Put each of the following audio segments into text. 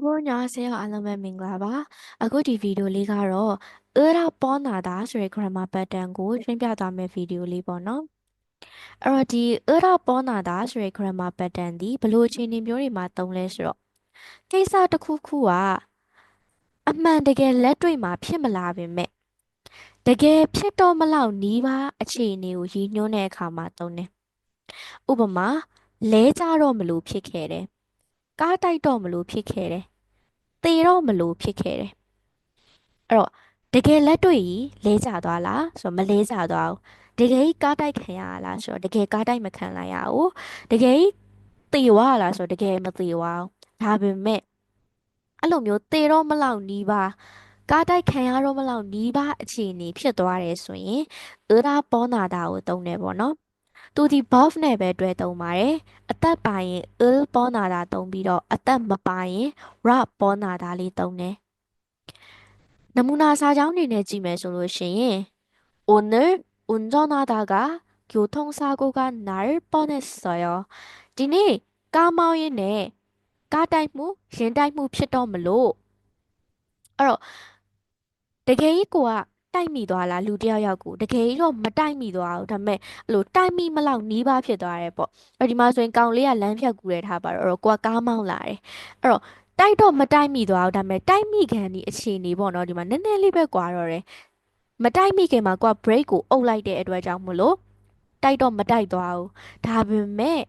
အခုညဆေးရအားလုံးပဲမင်္ဂလာပါအခုဒီဗီဒီယိုလေးကတော့အရာပေါ်နာတာဆိုတဲ့ grammar pattern ကိုရှင်းပြသွားမယ့်ဗီဒီယိုလေးပေါ့နော်အဲ့တော့ဒီအရာပေါ်နာတာဆိုတဲ့ grammar pattern ဒီဘယ်လိုအခြေအနေမျိုးတွေမှာသုံးလဲဆိုတော့ကိစ္စတစ်ခုခုကအမှန်တကယ်လက်တွေ့မှာဖြစ်မလာပင်မဲ့တကယ်ဖြစ်တော့မလောက်နီးပါအခြေအနေကိုရည်ညွှန်းတဲ့အခါမှာသုံးတယ်ဥပမာလဲကြတော့မလို့ဖြစ်ခဲ့တယ်ကားတိုက်တော့မလို့ဖြစ်ခဲ့တယ် သေတော့မလို့ဖြစ်ခဲ့တယ်အဲ့တော့တကယ်လက်တွေ့ကြီးလဲကြသွားလားဆိုတော့မလဲကြသွားဘူးတကယ်ကြီးကားတိုက်ခံရလားဆိုတော့တကယ်ကားတိုက်မခံလိုက်ရဘူးတကယ်ကြီးသေသွားလားဆိုတော့တကယ်မသေသွားဘူးဒါပေမဲ့အဲ့လိုမျိုးသေတော့မလောက်နီးပါကားတိုက်ခံရတော့မလောက်နီးပါအခြေအနေဖြစ်သွားတယ်ဆိုရင်အရာပေါ်နာတာကိုသုံးတယ်ပေါ့နော် သူဒီ buff နဲ့ပဲတွဲသုံးပါတယ်အသက်ပါရင် ill ပေါ်နာတာသုံးပြီးတော့အသက်မပါရင် ra ပေါ်နာတာလေးသုံးတယ်နမူနာစာကြောင်းအနေနဲ့ကြည့်မယ်ဆိုလို့ရှိရင် 오늘 운전하다가 교통사고가 날 뻔했어요. ဒီနေ့ကားမောင်းရင်းနဲ့ကားတိုက်မှုရင်တိုက်မှုဖြစ်တော့မလို့အဲ့တော့တကယ်ကြီးကိုက တိုက်မိသွားလားလူတယောက်ယောက်ကိုတကယ်ကြီးတော့မတိုက်မိသွားဘူးဒါပေမဲ့အဲ့လိုတိုက်မိမလောက်နီးပါးဖြစ်သွားတယ်ပေါ့အဲ့ဒီမှာဆိုရင်ကောင်လေးကလမ်းဖြတ်ကူရဲထားပါတော့အဲ့တော့ကိုကကားမောင်းလာတယ်အဲ့တော့တိုက်တော့မတိုက်မိသွားဘူးဒါပေမဲ့တိုက်မိခံဒီအခြေအနေပေါ့နော်ဒီမှာနည်းနည်းလေးပဲကွာတော့တယ်မတိုက်မိခင်မှာကိုက break ကိုအုပ်လိုက်တဲ့အတွက်ကြောင့်မလို့တိုက်တော့မတိုက်သွားဘူးဒါပေမဲ့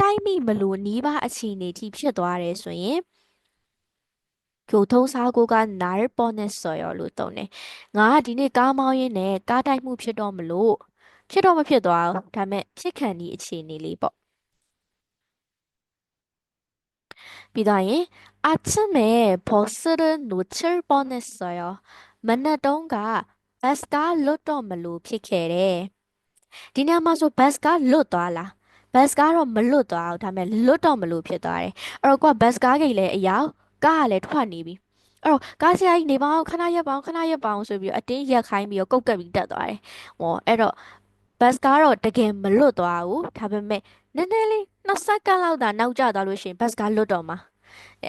တိုက်မိမလို့နီးပါးအခြေအနေထိဖြစ်သွားတယ်ဆိုရင် 교통사고가날뻔했어요လို့သုံးတယ်။ငါကဒီနေ့ကားမောင်းရင်းနဲ့ကားတိုက်မှုဖြစ်တော့မလို့ဖြစ်တော့မဖြစ်သွားဘူး။ဒါပေမဲ့ဖြစ်ခံဒီအခြေအနေလေးပေါ့။ပြီးတော့ရင်아침에버스를놓칠뻔했어요မနက်တုန်းကဘတ်စ်ကားလွတ်တော့မလို့ဖြစ်ခဲ့တယ်။ဒီနေရာမှာဆိုဘတ်စ်ကားလွတ်သွားလား။ဘတ်စ်ကားတော့မလွတ်သွားဘူးဒါပေမဲ့လွတ်တော့မလို့ဖြစ်သွားတယ်။အဲ့တော့ကိုကဘတ်စ်ကားကိတ်လည်းအရောက် ကားကလည်းထွက်နေပြီအဲ့တော့ကားဆရာကြီးနေပါအောင်ခဏရက်ပါအောင်ခဏရက်ပါအောင်ဆိုပြီးတော့အတင်းရက်ခိုင်းပြီးတော့ကုတ်ကပ်ပြီးတက်သွားတယ်ဟောအဲ့တော့ဘတ်ကားတော့တကယ်မလွတ်သွားဘူးဒါပေမဲ့နည်းနည်းလေးနှစ်စက္ကန့်လောက်သာနောက်ကျသွားလို့ရှိရင်ဘတ်ကားလွတ်တော့မှာ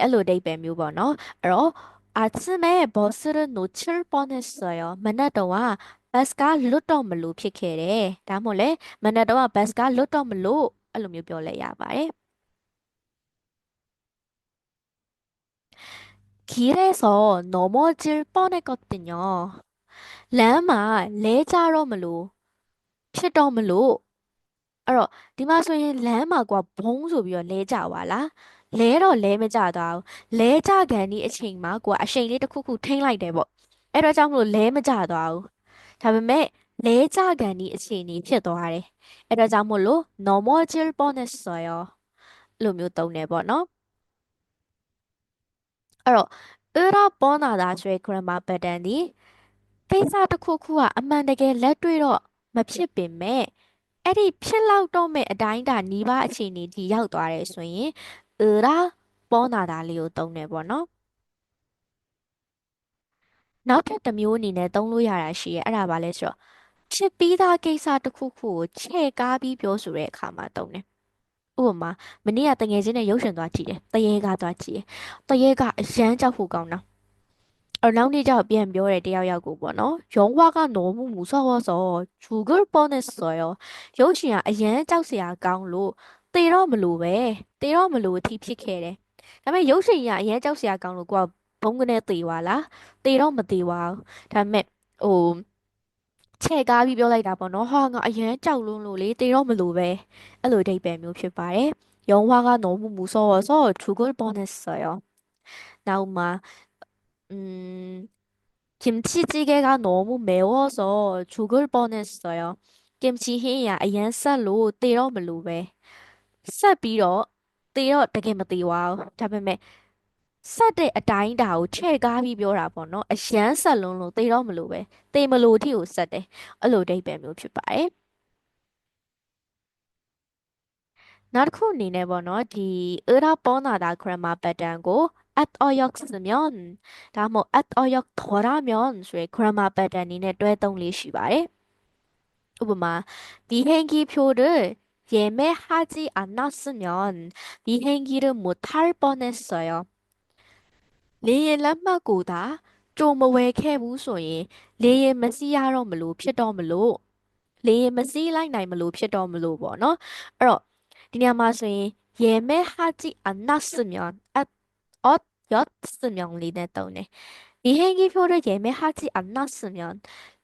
အဲ့လိုဒိတ်ပဲမျိုးပေါ့နော်အဲ့တော့아침에버스를놓칠뻔했어요မနက်တော့ကဘတ်ကားလွတ်တော့မလို့ဖြစ်ခဲ့တယ်ဒါမှမဟုတ်လေမနက်တော့ကဘတ်ကားလွတ်တော့မ 길에서넘어질뻔했거든요လမ်းမှာလဲကြတော့မလို့ဖြစ်တော့မလို့အဲ့တော့ဒီမှာဆိုရင်လမ်းမှာကွာဘုံဆိုပြီးတော့လဲကြပါလားလဲတော့လဲမကြတော့လဲကြကန်ဒီအချိန်မှာကွာအချိန်လေးတစ်ခုခုထိမ့်လိုက်တယ်ပေါ့အဲ့တော့ကြောင့်မလို့လဲမကြတော့ဘူးဒါပေမဲ့လဲကြကန်ဒီအချိန်ကြီးဖြစ်သွားတယ်အဲ့တော့ကြောင့်မလို့ normal chill bonus ဆိုရောလိုမျိုးသုံးတယ်ပေါ့နော် အဲ့တော့ era ပေါ်လာတာဆိုတဲ့ grammar pattern ဒီကိစ္စတစ်ခုခုကအမှန်တကယ်လက်တွေ့တော့မဖြစ်ပင်မဲ့အဲ့ဒီဖြစ်လောက်တော့မဲ့အတိုင်းတာနီးပါးအခြေအနေထိရောက်သွားတယ်ဆိုရင် era ပေါ်လာတာလေးကိုသုံးတယ်ပေါ့နော်နောက်ထပ်တစ်မျိုးအနေနဲ့သုံးလို့ရတာရှိရဲ့အဲ့ဒါပါလဲဆိုတော့ဖြစ်ပြီးသားကိစ္စတစ်ခုခုကိုချဲ့ကားပြီးပြောဆိုတဲ့အခါမှာသုံးတယ် ဥပမာမနေ့ကတငယ်ချင်းနဲ့ရုပ်ရှင်သွားကြည့်တယ်တရေကသွားကြည့်တယ်တရေကအရန်ကြောက်ဖို့ကောင်းတာအဲ့နောက်နေ့ကျတော့ပြန်ပြောတယ်တယောက်ယောက်ကိုပေါ့နော်ရုံးဝါကနော်မှုမူဆော့ဆော့ဂျူဂယ်ပေါ်နေဆော်ရောရုပ်ရှင်ကအရန်ကြောက်စရာကောင်းလို့တေတော့မလို့ပဲတေတော့မလို့အထိဖြစ်ခဲ့တယ်ဒါပေမဲ့ရုပ်ရှင်ကအရန်ကြောက်စရာကောင်းလို့ကိုကဘုံကနေတေသွားလားတေတော့မတေသွားဘူးဒါပေမဲ့ဟို ချဲ့ကားပြီးပြောလိုက်တာပေါ့နော်ဟာငါအရန်ကြောက်လွန်းလို့လေတေတော့မလို့ပဲအဲ့လိုအဓိပ္ပာယ်မျိုးဖြစ်ပါတယ်영화가너무무서워서죽을뻔했어요နောက်မှာ음 김치찌개가 너무 매워서 죽을 뻔했어요. 김치해야 아연 쌀로 때려 물로ပဲဆက်ပြီးတော့တေတော့တကယ်မသေးပါဘူးဒါပေမဲ့ ဆက်တဲ့အတိုင်းတာကိုချဲ့ကားပြီးပြောတာပေါ့နော်အရန်ဆက်လုံးလို့သေတော့မလို့ပဲသေမလို့အထိကိုဆက်တယ်အဲ့လိုအဓိပ္ပာယ်မျိုးဖြစ်ပါတယ်နောက်တစ်ခုအနေနဲ့ပေါ့နော်ဒီအရာပေါ်နာတာ grammar pattern ကို at or 역 쓰면ဒါမှမဟုတ် at or 역 더라면 ဆိုရယ် grammar pattern အနေနဲ့တွဲသုံးလေးရှိပါတယ်ဥပမာ비행기표를 예매하지 않았으면 비행기를 못 탈 뻔했어요. လေရင်လက်မှတ်ကိုသာကြုံမဝယ်ခဲ့ဘူးဆိုရင်လေရင်မစီးရတော့မလို့ဖြစ်တော့မလို့လေရင်မစီးလိုက်နိုင်မလို့ဖြစ်တော့မလို့ပေါ့နော်အဲ့တော့ဒီနေရာမှာဆိုရင်ရေမဲဟာကြီးအနတ်စမြန်အတ်ယော့စမြန်လေးနဲ့တုံးတယ်ဒီဟင်ကြီးဖြိုးတဲ့ရေမဲဟာကြီးအနတ်စမြန်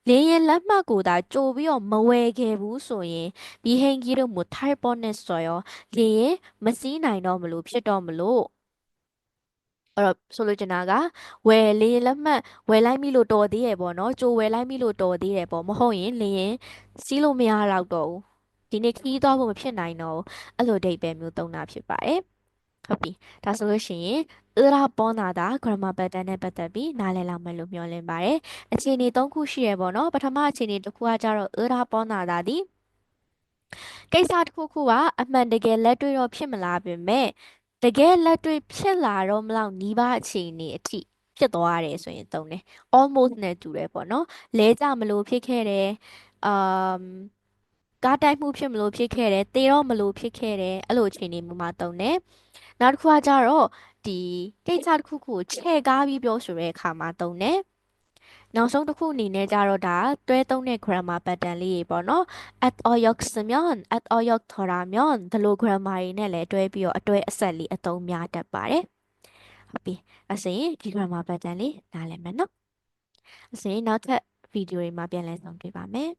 လေရင်လက်မှတ်ကိုသာကြိုပြီးတော့မဝယ်ခဲ့ဘူးဆိုရင်ဒီဟင်ကြီးတို့မထိုက်ပေါ်နဲ့ဆိုရောလေရင်မစီးနိုင်တော့မလို့ဖြစ်တော့မလို့ အဲ့တော့ဆိုလိုချင်တာကဝယ်လေရင်လက်မှတ်ဝယ်လိုက်ပြီလို့တော်သေးရဲ့ပေါ့နော်ကြိုဝယ်လိုက်ပြီလို့တော်သေးတယ်ပေါ့မဟုတ်ရင်လေရင်စီးလို့မရတော့တော့ဘူးဒီနေ့ခီးသွားဖို့မဖြစ်နိုင်တော့ဘူးအဲ့လိုဒိတ်ပဲမျိုးသုံးတာဖြစ်ပါတယ်ဟုတ်ပြီဒါဆိုလို့ရှိရင်အရာပေါ်နာတာ grammar pattern နဲ့ပတ်သက်ပြီးနားလည်လောက်မယ်လို့မျှော်လင့်ပါတယ်အခြေအနေ၃ခုရှိရပေါ့နော်ပထမအခြေအနေတစ်ခုကကြတော့အရာပေါ်နာတာဒီကိစ္စတစ်ခုခုကအမှန်တကယ်လက်တွေ့တော့ဖြစ်မလာပြင်မဲ့ တကယ်လက်တွေ့ဖြစ်လာတော့မလောက်နီးပါးအခြေအနေအထိဖြစ်သွားရတယ်ဆိုရင်သုံးတယ် almost နဲ့တူတယ်ပေါ့နော်လဲကြမလို့ဖြစ်ခဲ့တယ် um ကားတိုက်မှုဖြစ်မလို့ဖြစ်ခဲ့တယ်တေတော့မလို့ဖြစ်ခဲ့တယ်အဲ့လိုအခြေအနေမျိုးမှာတုံတယ်နောက်တစ်ခုကကြတော့ဒီကိစ္စတစ်ခုခုကိုချဲ့ကားပြီးပြောဆိုတဲ့အခါမှာတုံတယ် နောက်ဆုံးတစ်ခုအနေနဲ့ကြတော့ဒါတွဲသုံးတဲ့ grammar pattern လေးတွေပေါ့နော် at or yok စမြန် at or yok ထော်တာမြန်ဒီလို grammar တွေနဲ့လည်းတွဲပြီးတော့အတွဲအဆက်လေးအသုံးများတတ်ပါတယ်ဟုတ်ပြီအဲ့ဆိုရင်ဒီ grammar pattern လေးနားလည်မယ်နော်အဲ့ဆိုရင်နောက်ထပ်ဗီဒီယိုတွေမှာပြန်လည်ဆောင်တွေ့ပါမယ်